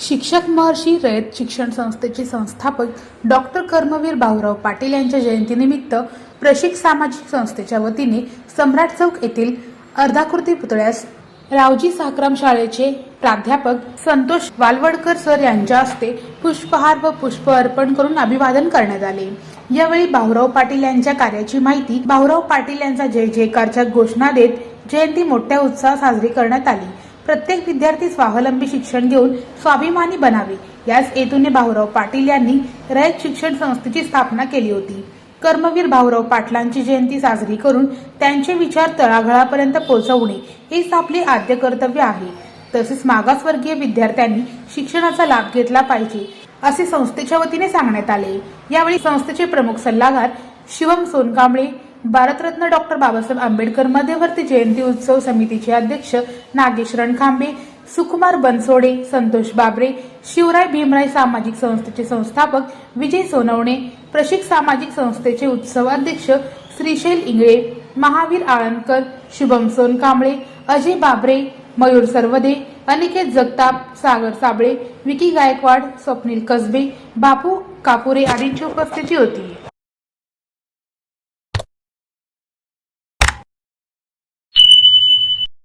शिक्षक महर्षी रयत शिक्षण संस्थेचे संस्थापक डॉक्टर कर्मवीर भाऊराव पाटील यांच्या जयंतीनिमित्त प्रशिक सामाजिक संस्थेच्या वतीने सम्राट चौक येथील अर्धाकृती पुतळ्यास रावजी साकराम शाळेचे प्राध्यापक संतोष वालवडकर सर यांच्या हस्ते पुष्पहार व पुष्प अर्पण करून अभिवादन करण्यात आले. यावेळी भाऊराव पाटील यांच्या कार्याची माहिती भाऊराव पाटील यांचा जय जयकारच्या घोषणा देत जयंती मोठ्या उत्साहात साजरी करण्यात आली. प्रत्येक विद्यार्थी स्वावलंबी शिक्षण घेऊन स्वाभिमानी बनावे. याच हेतूने भाऊराव पाटील यांनी रयत शिक्षण संस्थेची स्थापना केली होती. कर्मवीर भाऊराव पाटलांची जयंती साजरी करून त्यांचे विचार तळाघळापर्यंत पोहोचवणे हेच आपले आद्य कर्तव्य आहे. तसेच मागासवर्गीय विद्यार्थ्यांनी शिक्षणाचा लाभ घेतला पाहिजे असे संस्थेच्या वतीने सांगण्यात आले. यावेळी संस्थेचे प्रमुख सल्लागार शिवम सोनकांबळे भारतरत्न डॉक्टर बाबासाहेब आंबेडकर मध्यवर्ती जयंती उत्सव समितीचे अध्यक्ष नागेश रणखांबे सुकुमार बनसोडे संतोष बाबरे शिवराय भीमराय सामाजिक संस्थेचे संस्थापक विजय सोनवणे प्रशिक सामाजिक संस्थेचे उत्सव अध्यक्ष श्रीशैल इंगळे महावीर आळंदकर शुभम सोनकांबळे अजय बाबरे मयूर सर्वदे अनिकेत जगताप सागर साबळे विकी गायकवाड स्वप्नील कसबे बापू कापुरे आदींची उपस्थिती होती.